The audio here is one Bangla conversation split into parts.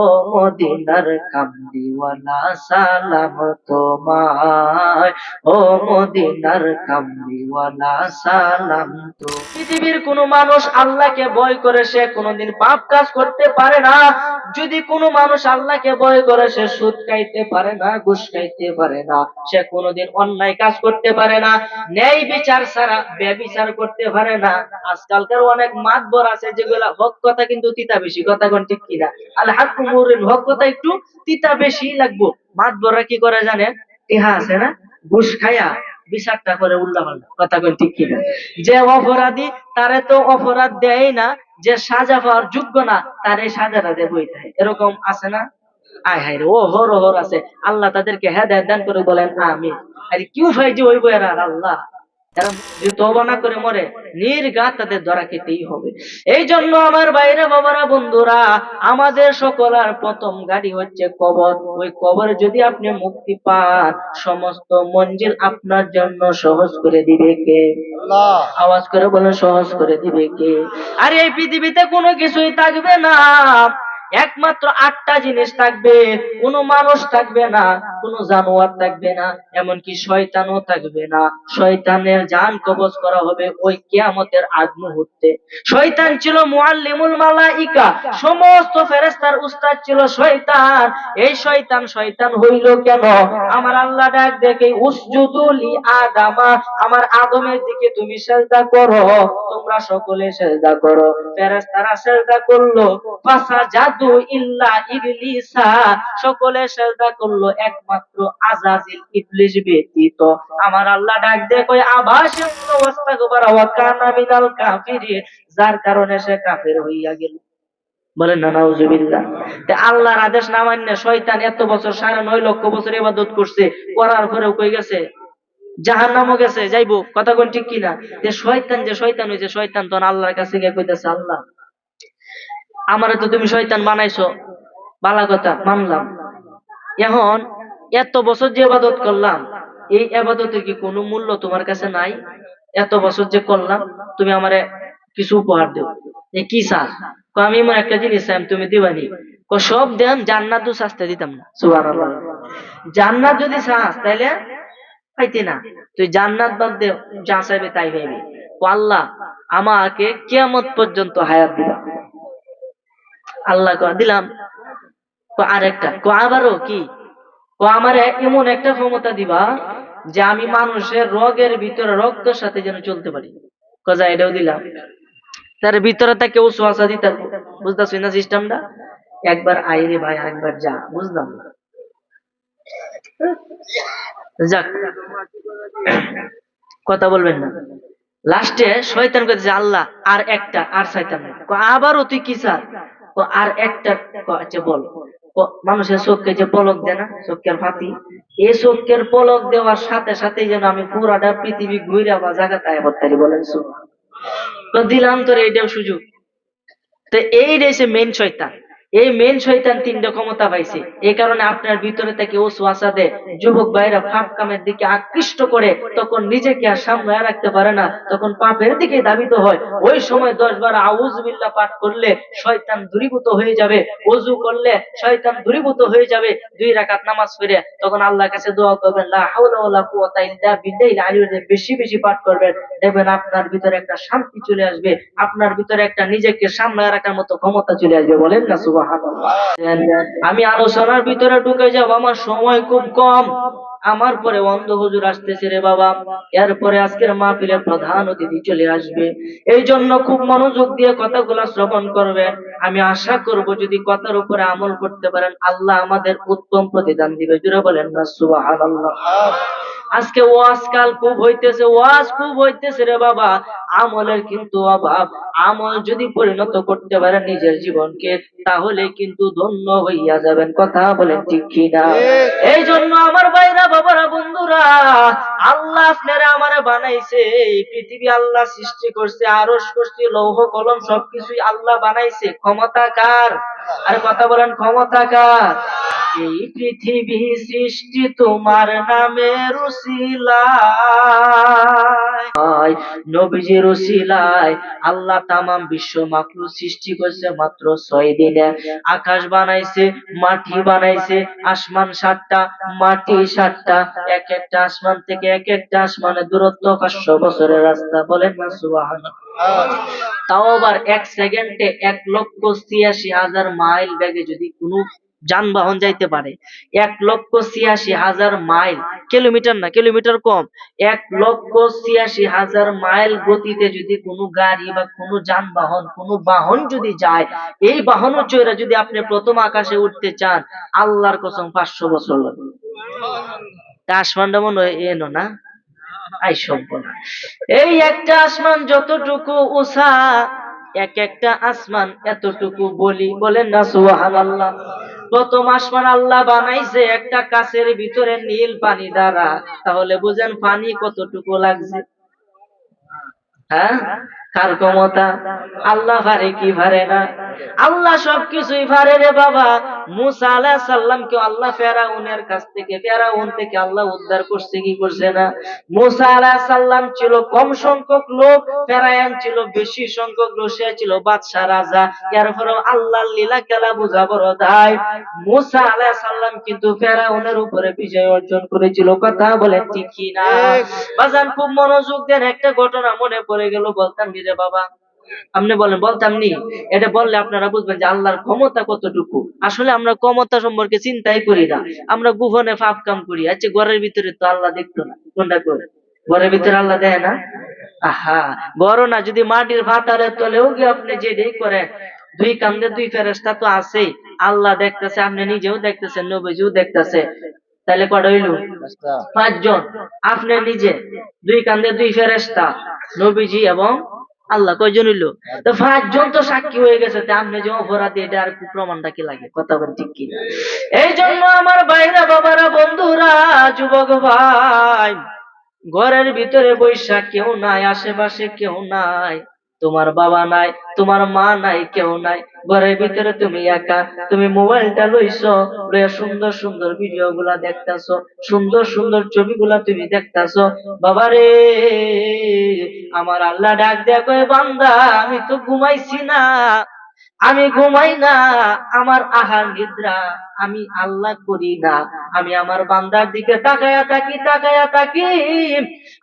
ও মদিনার কামদিওয়ালা সালাম তোমায়। ও মদিনার কামদিওয়ালা সালাম তো পৃথিবীর কোন মানুষ আল্লাহকে ভয় করে, সে কোনোদিন পাপ কাজ করতে পারে না। যদি কোনো মানুষ আল্লাহকে ভয় করে, সে সুদ খাইতে পারে না, ঘুষ খাইতে পারে না। সে কোনোদিন অন্যায় কাজ করতে পারে না, ন্যায় বিচার ছাড়া ব্যবিচার করতে পারে না। আজকালকার অনেক মাতবর আছে, যেগুলা হক কথা কিন্তু তিতা বেশি কথা কোন ঠিক কিনা? আল্লাহ কুমুরের কথা একটু তিতা বেশি লাগবো। ভাত মাতবররা কি করে জানে ইহা আছে না? ঘুষ খায়া বিচারটা করে উল্টা পাল্টা কথা কোন ঠিক কিনা? যে অপরাধী তারে তো অপরাধ দেয় না, যে সাজা পাওয়ার যোগ্য না, তারে সাজাটা দেবো এরকম আছে না? আয় হায় রে, ও হর হর আছে। আল্লাহ তাদেরকে হেদায়ত দান করে বলেন আমি আরে ভাই যে হইব এরা? আল্লাহ। এরা যদি তওবা না করে মরে নির্ঘাত তাদের ধরা খেতেই হবে। এই জন্য আমার বাইরে বাবারা বন্ধুরা আমাদের সকলার প্রথম গাড়ি হচ্ছে কবর। ওই কবরে যদি আপনি মুক্তি পান সমস্ত মঞ্জিল আপনার জন্য সহজ করে দিবে কে? আওয়াজ করে বলেন সহজ করে দিবে কে? আর এই পৃথিবীতে কোনো কিছুই থাকবে না। একমাত্র আটটা জিনিস থাকবে, কোনো মানুষ থাকবে না, কোনো জানোয়ার থাকবে না, এমনকি শয়তানও থাকবে না। শয়তানের জান কবজ করা হবে ওই কিয়ামতের আগ মুহূর্তে। শয়তান ছিল মুআল্লিমুল মালাইকা, সমস্ত ফেরেশতার উস্তাদ ছিল শয়তান। এই শয়তান শয়তান হইল কেন? আমার আল্লাহ ডাক দেখে উসজুদুলি আদামা, আমার আদমের দিকে তুমি সেজদা করো, তোমরা সকলে সেজদা করো। ফেরেশতারা সেজদা করল। ফাসা সকলে সেজদা করল, একমাত্র আজাজিল ব্যতীত। আমার আল্লাহ ডাক কই আবাস কানা যার কারণে সে হইয়া গেল। আল্লাহর আদেশ না মান্য শয়তান এত বছর, সাড়ে নয় লক্ষ বছর ইবাদত করছে, করার পরেও কই গেছে? জাহান নামও গেছে, যাইবো, কথা কোন ঠিক কিনা? যে শয়তান যে শয়তান হয়েছে শয়তান তখন আল্লাহর কাছে গিয়ে কইতেছে, আল্লাহ আমারে তো তুমি শয়তান বানাইছো। বালা কথা, মানলাম। এখন এত বছর যে আবাদত করলাম, এই আবাদতের কি কোনো মূল্য তোমার কাছে নাই? এত বছর যে করলাম, তুমি আমারে কিছু উপহার দেও। কি চাস আমি এমন একটা জিনিস চাই, তুমি দিবানি। কো, সব দেন জান্নাত তো শাস্তে দিতাম না। সুবহানাল্লাহ। জান্নাত যদি চাস, তাইলে পাইতে না। তুই জান্নাত বাদ দে, যা চাইবে তাই পাইবি। ও আল্লাহ আমাকে কিয়ামত পর্যন্ত হায়াত দিবা। আল্লাহ দিলাম। আরেকটা কয় আবারও কি? ও আমার এমন একটা ক্ষমতা দিবা যে আমি মানুষের রোগের ভিতরে রক্তের সাথে যেন চলতে পারি। কজা এটাও দিলাম। তার ভিতরে তাকে উসওয়াসা দিতে বুঝতেছি না সিস্টেমটা? একবার আইরে ভাই আরেকবার যা বুঝলাম? যাক কথা বলবেন না। লাস্টে শয়তান কাছে আল্লাহ আর একটা আর শয়তান আবারও তুই কি কয়, আর একটা বল মানুষের চোখকে যে পলক দেয় না, চোখের ফাতি এই চোখের পলক দেওয়ার সাথে সাথে যেন আমি পুরাটা পৃথিবী ঘুরে বা জায়গাতে আয়াবত্তারি বলেন। তো দিলাম তোর এইটাও সুযোগ তো এই রয়েছে মেন শয়তান এই মেন শয়তান তিনটা ক্ষমতা পাইছে। এই কারণে আপনার ভিতরে থেকে ওসওয়াসা দেয় যুবক ভাইরা পাপ কামের দিকে আকৃষ্ট করে তখন নিজেকে আর সামনে রাখতে পারে না, তখন পাপের দিকে দাবিত হয়। ওই সময় দশ বার আউজবিল্লা পাঠ করলে শয়তান দূরীভূত হয়ে যাবে। ওযু করলে শয়তান দূরীভূত হয়ে যাবে দুই রাকাত নামাজ পড়ে। তখন আল্লাহর কাছে দোয়া করবেন, লা হাওলা ওয়ালা কুওয়াতা ইল্লা বেশি বেশি পাঠ করবেন। দেখবেন আপনার ভিতরে একটা শান্তি চলে আসবে। আপনার ভিতরে একটা নিজেকে সামনে রাখার মতো ক্ষমতা চলে আসবে। বলেন না সুবহানাল্লাহ। আমি আলোচনার ভিতরে ঢুকে যাব আমার সময় খুব কম। আমার পরে অন্ধ হুজুর আসতেছে রে বাবা। এরপরে আজকের মাহফিলের প্রধান অতিথি চলে আসবে। এই জন্য খুব মনোযোগ দিয়ে কথাগুলা শ্রবণ করবেন আমি আশা করব যদি কথার উপরে আমল করতে পারেন আল্লাহ আমাদের উত্তম প্রতিদান দিবে। জুড়ে বলেন না সুবহানাল্লাহ। আজকে ওয়াজ কাল খুব হইতেছে ওয়াজ খুব হইতেছে রে বাবা। আমলের কিন্তু অভাব। আমল যদি পরিণত করতে পারেন নিজের জীবনকে তাহলে কিন্তু ধন্য হইয়া যাবেন। কথা বলেন ঠিক কিনা? এই জন্য আমার বাইরা বাবারা বন্ধুরা আল্লাহ আপনারা আমারে বানাইছে, এই পৃথিবী আল্লাহ সৃষ্টি করছে আরস করছে লৌহ কলম সবকিছুই আল্লাহ বানাইছে। ক্ষমতা কার? আর কথা বলেন, ক্ষমতা কার? এই পৃথিবী সৃষ্টি তোমার নামে রুসিলায়। নবীজির রসিলায়। আল্লাহ তামাম বিশ্ব মাকলু সৃষ্টি করছে মাত্র ছয় দিনে। আকাশ বানাইছে, মাটি বানাইছে, আসমান সাতটা, মাটি সাতটা, এক একটা আসমান থেকে দূরত্ব পাঁচশো বছরের রাস্তা বলেন তাও আবার এক সেকেন্ডে এক লক্ষ ছিয়াশি হাজার মাইল বেগে যদি যানবাহন যাইতে পারে, এক লক্ষ ছিয়াশি হাজার মাইল, কিলোমিটার না, কিলোমিটার কম, এক লক্ষ ছিয়াশি হাজার মাইল গতিতে যদি কোনো গাড়ি বা কোনো যানবাহন, কোনো বাহন যদি যায়, এই বাহন চড়ে যদি আপনি প্রথম আকাশে উঠতে চান, আল্লাহর কসম পাঁচশো বছর লাগবে। এনো না? আই সম্পূর্ণ। এই একটা আসমান যতটুকু উষা এক একটা আসমান এতটুকু বলি। বলেন না, সুবহানাল্লাহ। প্রথম আসমান আল্লাহ বানাইছে একটা কাছের ভিতরে নীল পানি দ্বারা। তাহলে বুঝেন পানি কতটুকু লাগছে? হ্যাঁ? কার ক্ষমতা আল্লাহ পারে কি পারে না? আল্লাহ সবকিছুই পারে রে বাবা। মুসা আলাহ সাল্লামকে আল্লাহ ফেরাউনের কাছ থেকে ফেরাউন থেকে আল্লাহ উদ্ধার করছে কি করছে না? মুসা আলাহ সাল্লাম ছিল কম সংখ্যক লোক ফেরায়ন ছিল বেশি সংখ্যক লোক সে ছিল বাদশাহ রাজা। এরপরেও আল্লাহর লীলা খেলা বোঝা বড় দায়। মুসা আলাহ সাল্লাম কিন্তু ফেরাউনের উপরে বিজয় অর্জন করেছিল। কথা বলেন ঠিক কি না বাজান খুব মনোযোগ দেন একটা ঘটনা মনে পড়ে গেল বলতাম রে বাবা। আপনি বলেন, বলতাম নি। এটা বললে আপনারা বুঝবেন যে আল্লাহর ক্ষমতা কতটুকু। আসলে আমরা ক্ষমতা সম্পর্কে চিন্তাই করি না। আমরা গোপনে পাপ কাম করি। আচ্ছা ঘরের ভিতরে তো আল্লাহ দেখতো না। কোনটা করে? ঘরের ভিতরে আল্লাহ দেয় না? আহা, বড় না, যদি মাটির ভাতারে তলেও গিয়ে আপনি করেন, দুই কান্দে দুই ফেরেস্তা তো আছেই। আল্লাহ দেখতেছে, আপনি নিজেও দেখতেছেন, নবীজিও দেখতেছে। তাহলে কটা হইল? পাঁচজন। আপনি নিজে, দুই কান্দে দুই ফেরেস্তা নবীজি এবং আল্লাহ কয়জন হইল? তো পাঁচজন তো সাক্ষী হয়ে গেছে তে আপনি যে অপরাধী এটা আর কি প্রমাণটা কি লাগে? কথা বলে ঠিক কি এই জন্য আমার বাইরা বাবারা বন্ধুরা যুবক ভাই ঘরের ভিতরে বৈশাখ কেউ নাই আশেপাশে কেউ নাই। তোমার বাবা নাই, তোমার মা নাই, কেউ নাই। ঘরের ভিতরে তুমি একা, তুমি মোবাইলটা লইছো, লইয়া সুন্দর সুন্দর ভিডিও গুলা দেখতাছো, সুন্দর সুন্দর ছবিগুলা তুমি দেখতাছো। বাবা রে, আমার আল্লাহ ডাক দেয়া কয়, বান্দা, আমি তো ঘুমাইছি না, আমি ঘুমাই না, আমার আহার নিদ্রা আমি আল্লাহ করি না। আমি আমার বান্দার দিকে তাকায়া থাকি তাকায়া থাকি।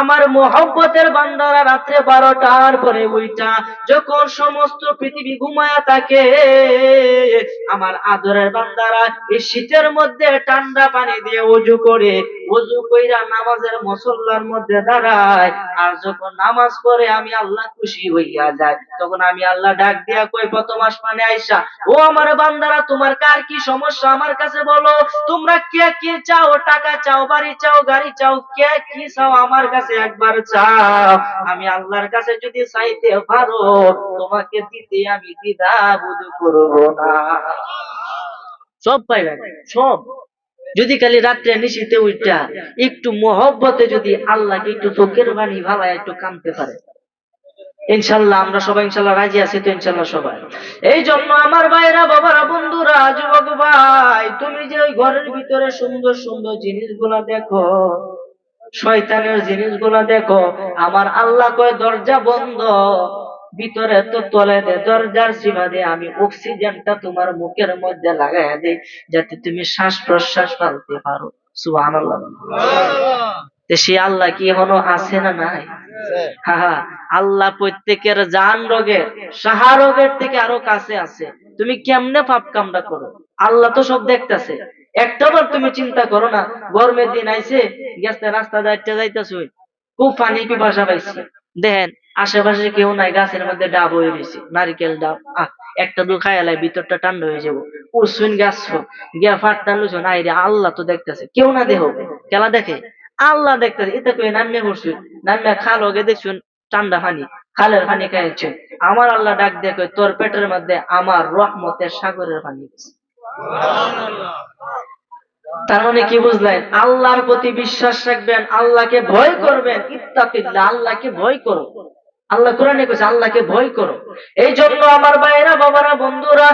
আমার মোহব্বতের বান্দারা রাত্রে বারোটার পরে ওইটা যখন সমস্ত পৃথিবী ঘুমায়া থাকে, আমার আদরের বান্দারা এই শীতের মধ্যে ঠান্ডা পানি দিয়ে অজু করে অজু কইরা নামাজের মুসল্লার মধ্যে দাঁড়ায়। আর যখন নামাজ পড়ে, আমি আল্লাহ খুশি হইয়া যায়। তখন আমি আল্লাহ ডাক দিয়া কই, প্রথম আসমানে আইসা, ও আমার বান্দারা, তোমার কার কি সমস্যা? আমার কাছে বলো, তোমরা কে কে চাও, টাকা চাও, বাড়ি চাও, গাড়ি চাও, কে কি চাও আমার কাছে একবার চাও। আমি আল্লাহর কাছে যদি চাইতে পারো, তোমাকে দিতে আমি না। সব সব। যদি খালি রাত্রে নিশিতে উইটা একটু মহব্বতে যদি আল্লাহকে একটু চোখের বাণী ভালায় একটু কামতে পারে। ইনশাল্লাহ, আমরা সবাই ইনশাল্লাহ রাজি আছি তো ইনশাল্লাহ সবাই। এই জন্য আমার ভাইরা বাবারা, বন্ধুরা, যুবক ভাই, তুমি যে ওই ঘরের ভিতরে সুন্দর সুন্দর জিনিসগুলা দেখো, শয়তানের জিনিসগুলা দেখো, আমার আল্লাহ কয়, দরজা বন্ধ, ভিতরে তো তলে দে, দরজার সীমা দিয়ে আমি অক্সিজেনটা তোমার মুখের মধ্যে লাগাই দিই, যাতে তুমি শ্বাস প্রশ্বাস ফেলতে পারো। সুবহানাল্লাহ। তো সে আল্লাহ কি এখনও আছে না নাই? আল্লাহ প্রত্যেকের জান রোগের সাহা রোগের থেকে আরও কাছে আছে। তুমি কেমনে পাপ কামটা করো? আল্লাহ তো সব দেখতেছে। একটাবার তুমি চিন্তা করো না গরমের দিন আইছে গেছে রাস্তা যাইতে যাইতেছ খুব পানি পিপাসা পাইছি। দেখেন আশেপাশে কেউ নাই গাছের মধ্যে ডাব হয়ে গেছে নারিকেল ডাব। আহ একটা দু খায়ালাই ভিতরটা ঠান্ডা হয়ে যাব। উসুন গাছ গিয়া ফাটটা লুছো নাই রে আল্লাহ তো দেখতেছে। কেউ না দেহ খেলা দেখে। আল্লাহ দেখতেছে এটা কই নামিয়ে পড়ছুন নামিয়ে খাল ওকে দেখছুন ঠান্ডা পানি, খালের পানি খাইছেন। আমার আল্লাহ ডাক দেখে তোর পেটের মধ্যে আমার রহমতের সাগরের পানি তার মানে কি বুঝলেন? আল্লাহর প্রতি বিশ্বাস রাখবেন, আল্লাহকে ভয় করবেন, ইত্তাকিল্লাহ, আল্লাহকে ভয় করো। আল্লাহ কোরআনে কইছে, আল্লাহকে ভয় করো। এই জন্য আমার ভাইয়েরা, বাবারা, বন্ধুরা